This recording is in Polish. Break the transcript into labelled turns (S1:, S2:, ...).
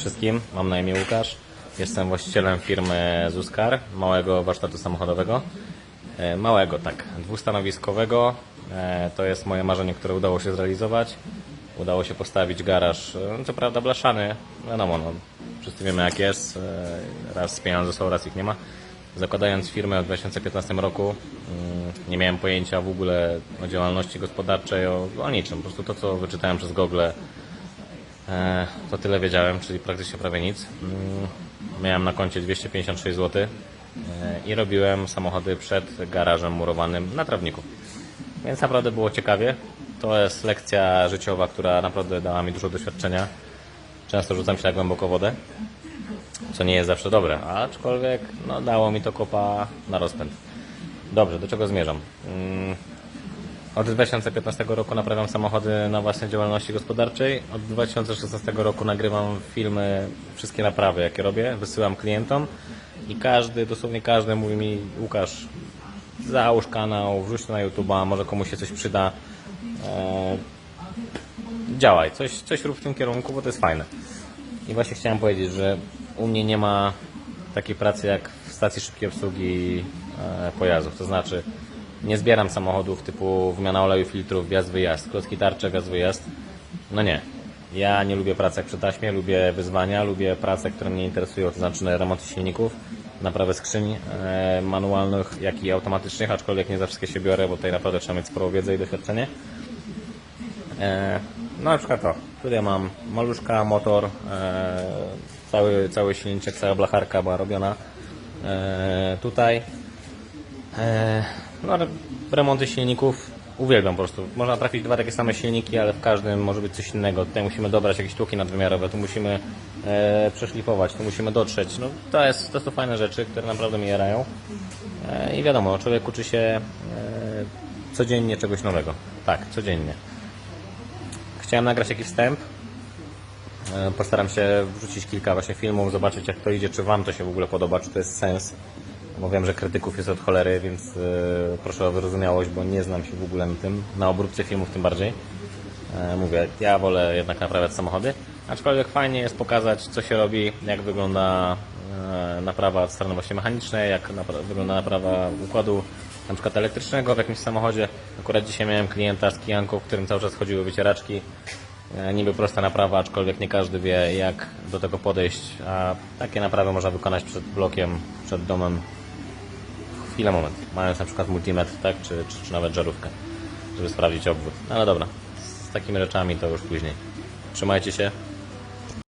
S1: wszystkim, mam na imię Łukasz. Jestem właścicielem firmy Zuskar, małego warsztatu samochodowego. E, Małego, tak, dwustanowiskowego. E, To jest moje marzenie, które udało się zrealizować. Udało się postawić garaż, e, co prawda blaszany, wiadomo, no, wszyscy wiemy jak jest. Raz pieniądze są, raz ich nie ma. Zakładając firmę w 2015 roku, mm, nie miałem pojęcia w ogóle o działalności gospodarczej, o, o niczym. Po prostu to, co wyczytałem przez Google, To tyle wiedziałem, czyli praktycznie prawie nic. Mm, Miałem na koncie 256 zł e, i robiłem samochody przed garażem murowanym na trawniku. Więc naprawdę było ciekawie. To jest lekcja życiowa, która naprawdę dała mi dużo doświadczenia. Często rzucam się na głęboko wodę, co nie jest zawsze dobre, aczkolwiek no, dało mi to kopa na rozpęd. Dobrze, do czego zmierzam? Od 2015 roku naprawiam samochody na własnej działalności gospodarczej. Od 2016 roku nagrywam filmy, wszystkie naprawy jakie robię, wysyłam klientom i każdy, dosłownie każdy mówi mi Łukasz, załóż kanał, wrzuć to na YouTube'a, może komuś się coś przyda. Eee, działaj, coś, coś rób w tym kierunku, bo to jest fajne. I właśnie chciałem powiedzieć, że u mnie nie ma takiej pracy jak w stacji szybkiej obsługi e, pojazdów. To znaczy, nie zbieram samochodów typu wymiana oleju, filtrów, wjazd, wyjazd, klocki tarcze, wjazd, wyjazd. No nie. Ja nie lubię pracy jak przy taśmie, lubię wyzwania, lubię pracę, które mnie interesują, to znaczy remonty silników, naprawę skrzyń e, manualnych, jak i automatycznych, aczkolwiek nie za wszystkie się biorę, bo tutaj naprawdę trzeba mieć sporą wiedzę i doświadczenie. E, no na przykład to. Tutaj mam maluszka, motor, e, cały, cały silniczek, cała blacharka była robiona. E, tutaj e, no, re- remonty silników uwielbiam po prostu. Można trafić dwa takie same silniki, ale w każdym może być coś innego. Tutaj musimy dobrać jakieś tłuki nadwymiarowe, tu musimy e, przeszlifować, tu musimy dotrzeć. No, to, jest, to są fajne rzeczy, które naprawdę mnie jarają. E, I wiadomo, człowiek uczy się e, codziennie czegoś nowego. Tak, codziennie. Chciałem nagrać jakiś wstęp. E, Postaram się wrzucić kilka właśnie filmów, zobaczyć jak to idzie, czy Wam to się w ogóle podoba, czy to jest sens. Bo wiem, że krytyków jest od cholery, więc e, proszę o wyrozumiałość, bo nie znam się w ogóle na tym, na obróbce filmów tym bardziej. E, Mówię, ja wolę jednak naprawiać samochody, aczkolwiek fajnie jest pokazać, co się robi, jak wygląda e, naprawa od strony właśnie mechanicznej, jak napra- wygląda naprawa układu na przykład elektrycznego w jakimś samochodzie. Akurat dzisiaj miałem klienta z kijanką, w którym cały czas chodziły wycieraczki. E, Niby prosta naprawa, aczkolwiek nie każdy wie, jak do tego podejść, a takie naprawy można wykonać przed blokiem, przed domem. Chwilę, moment. Mając na przykład multimetr, tak, czy, czy, czy nawet żarówkę, żeby sprawdzić obwód. No ale dobra, z takimi rzeczami to już później. Trzymajcie się,